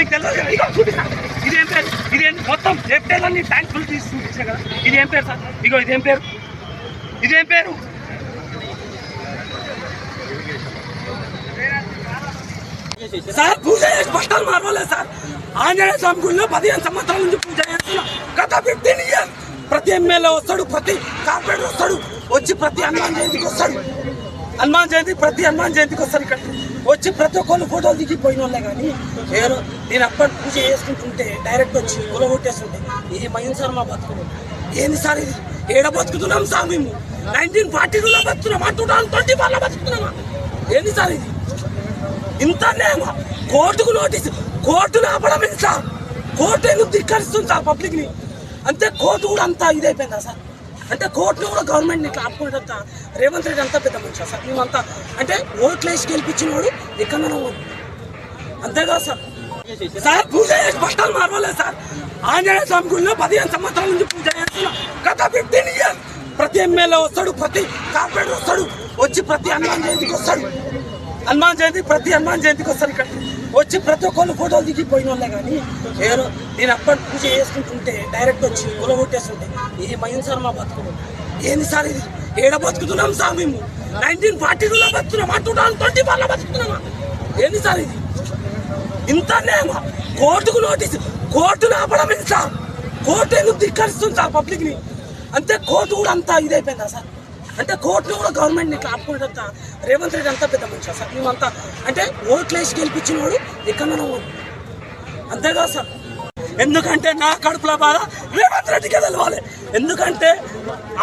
మీకు తెలియదు కదా చూపిస్తాను ఇదేం పేరు? ఇదేం మొత్తం లెఫ్ట్ ట్యాంక్ ఫుల్ తీసి చూపించా కదా. ఇదేం పేరు సార్? ఇగో ఇదేం పేరు? ఇదేం పేరు? సార్ పూజ చేసి బట్టలు మారవలేదు సార్. ఆంజనేయ స్వామి గుళ్ళో పదిహేను సంవత్సరాల నుంచి పూజ చేస్తున్నా. గత ఫిఫ్టీన్ ఇయర్స్ ప్రతి ఎమ్మెల్యే వస్తాడు ప్రతి కార్పొరేటర్ వస్తాడు వచ్చి ప్రతి హనుమాన్ జయంతికి వస్తాడు. హనుమాన్ జయంతి ప్రతి హనుమాన్ జయంతికి వస్తాడు ఇక్కడ. వచ్చి ప్రతి ఒక్కళ్ళు ఫోటోలు దిగి పోయిన వాళ్ళే కానీ నేను నేను అప్పటి పూజ చేసుకుంటుంటే డైరెక్ట్ వచ్చి కొలగొట్టేస్తుంటే ఇది మైన్ సార్ మా బతుకులు ఏంది సార్ ఇది? ఏడ బతుకుతున్నాం సార్ మేము? నైన్టీన్ ఫార్టీ టూలో బతుకున్నామా టూ థౌసండ్ ట్వంటీ ఫోర్లో బతుకుతున్నామా? ఏంది సార్ ఇది? ఇంత ఇంతనేమో కోర్టుకు నోటీస్ కోర్టును ఆపడం ఏంటి సార్. కోర్టు ఎందుకు ధిక్కరిస్తుంది సార్ పబ్లిక్ని అంతే కోర్టు కూడా అంతా ఇదైపోయిందా సార్? అంటే కోర్టును కూడా గవర్నమెంట్ ఇట్లా ఆపుకునేటంత రేవంత్ రెడ్డి అంతా పెద్ద మనిషి సార్ మేమంతా అంటే ఓట్లు వేసి గెలిపించిన వాడు ఎక్కడైనా అంతేగా సార్. సార్ పూజ చేసి బట్టలు మార్వలేదు సార్? ఆంజనేయ స్వామి గుడిలో పదిహేను సంవత్సరాల నుంచి పూజ చేస్తున్నా. గత ఫిఫ్టీన్ ఇయర్స్ ప్రతి ఎమ్మెల్యే వస్తాడు ప్రతి కార్పొరేటర్ వస్తాడు వచ్చి ప్రతి హనుమాన్ జయంతికి వస్తాడు. హనుమాన్ జయంతి ప్రతి హనుమాన్ జయంతికి వస్తాడు ఇక్కడ. వచ్చి ప్రతి ఒక్కళ్ళు ఫోటోలు దిగి పోయిన వాళ్ళే కానీ నేను నేను అప్పటి పూజ చేసుకుంటుంటే డైరెక్ట్ వచ్చి కొలగొట్టేస్తుంటే ఇది మైన్ సార్ మా బతుకులు ఏంది సార్ ఇది? ఏడ బతుకుతున్నాం సార్ మేము? నైన్టీన్ ఫార్టీ టూలో బతుకుతున్నామా టూ థౌసండ్ ట్వంటీ ఫోర్లో బతుకుతున్నామా? ఏంది సార్ ఇది? ఇంతనేమో కోర్టుకు నోటీస్ కోర్టును ఆపడం ఏంటి సార్? కోర్టు ఎందుకు ధిక్కరిస్తుంది సార్ పబ్లిక్ని అంతే కోర్టు కూడా అంతా ఇదైపోయిందా సార్? అంటే కోర్టును కూడా గవర్నమెంట్ ఇట్లా ఆపుకునేటంత రేవంత్ రెడ్డి అంతా పెద్ద మనిషి సార్ మేమంతా అంటే ఓట్లేసి గెలిపించిన వాడు ఎక్కడ అంతేగా సార్. ఎందుకంటే నా కడుపుల బాధ రేవంత్ రెడ్డికి తెలవాలి. ఎందుకంటే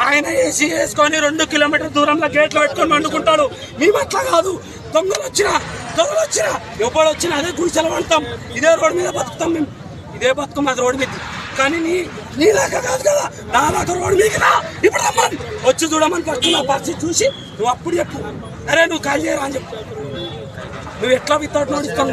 ఆయన ఏసీ వేసుకొని రెండు కిలోమీటర్ దూరంలో గేట్లో పెట్టుకొని వండుకుంటాడు మేము అట్లా కాదు. దొంగలు వచ్చినా దొంగలు వచ్చినా ఎవరు వచ్చినా అదే గుడిసెల వండుతాం. ఇదే రోడ్డు మీద బతుకుతాం మేము. ఇదే బతుకు అది రోడ్డు మీద. కానీ నీ నీలాగా కాదు కదా. నాలాగా రోడ్డు మీద వచ్చి చూడమని ఫస్ట్ నా పరిస్థితి చూసి నువ్వు అప్పుడు చెప్పు. అరే నువ్వు కాల్ చేయరా అని చెప్పు. నువ్వు ఎట్లా వితౌట్ నడుస్తావు